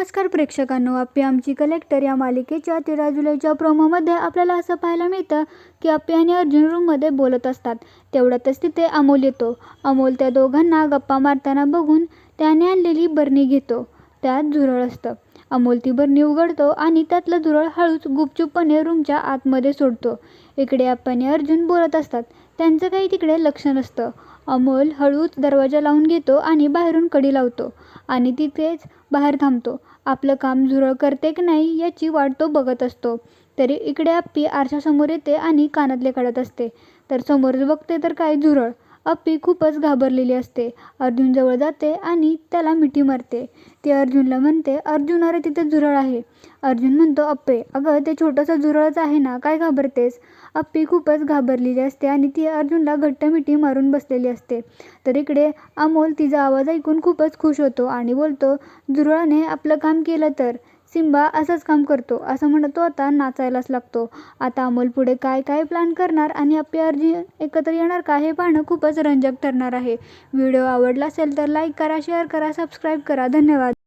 नमस्कार प्रेक्षकांनो आप्पी आमची कलेक्टर या मालिकेच्या तेरा जुलैच्या प्रोमोमध्ये आपल्याला असं पाहायला मिळतं की अप्पी आणि अर्जुन रूममध्ये बोलत असतात. तेवढ्यातच तिथे अमोल येतो. अमोल त्या दोघांना गप्पा मारताना बघून त्याने आणलेली बरणी घेतो. त्यात झुरळ असतं. अमोल ती बरणी उघडतो आणि त्यातलं झुरळ हळूच गुपचूपपणे रूमच्या आतमध्ये सोडतो. इकडे आप्पाने अर्जुन बोलत असतात. त्यांचं काही तिकडे लक्ष नसतं. अमोल हळूच दरवाजा लावून घेतो आणि बाहेरून कडी लावतो आणि तिथेच बाहेर थांबतो. आपलं काम झुरळ करते की नाही याची वाट तो बघत असतो. तरी इकडे आप्पी आरशासमोर येते आणि कानातले काढत असते. तर समोर बघते तर काय झुरळ अप्पी खूपच घाबरलेली असते. अर्जुनजवळ जाते आणि त्याला मिठी मारते. ती अर्जुनला म्हणते अर्जुन अरे तिथे झुरळ आहे. अर्जुन म्हणतो अप्पे अगं ते छोटंसं झुरळच आहे ना काय घाबरतेस? अप्पी खूपच घाबरलेली असते आणि ती अर्जुनला घट्ट मिठी मारून बसलेली असते. तर इकडे अमोल तिचा आवाज ऐकून खूपच खुश होतो आणि बोलतो झुरळाने आपलं काम केलं तर. सिम्बा असंच काम करतो. असं म्हणत तो आता नाचायलाच लागतो. आता अमोल पुढे काय काय प्लॅन करणार आणि आपली अर्जुन एकत्र येणार का हे पाहणं खूपच रंजक ठरणार आहे. व्हिडिओ आवडला असेल तर लाईक करा शेअर करा सबस्क्राईब करा. धन्यवाद.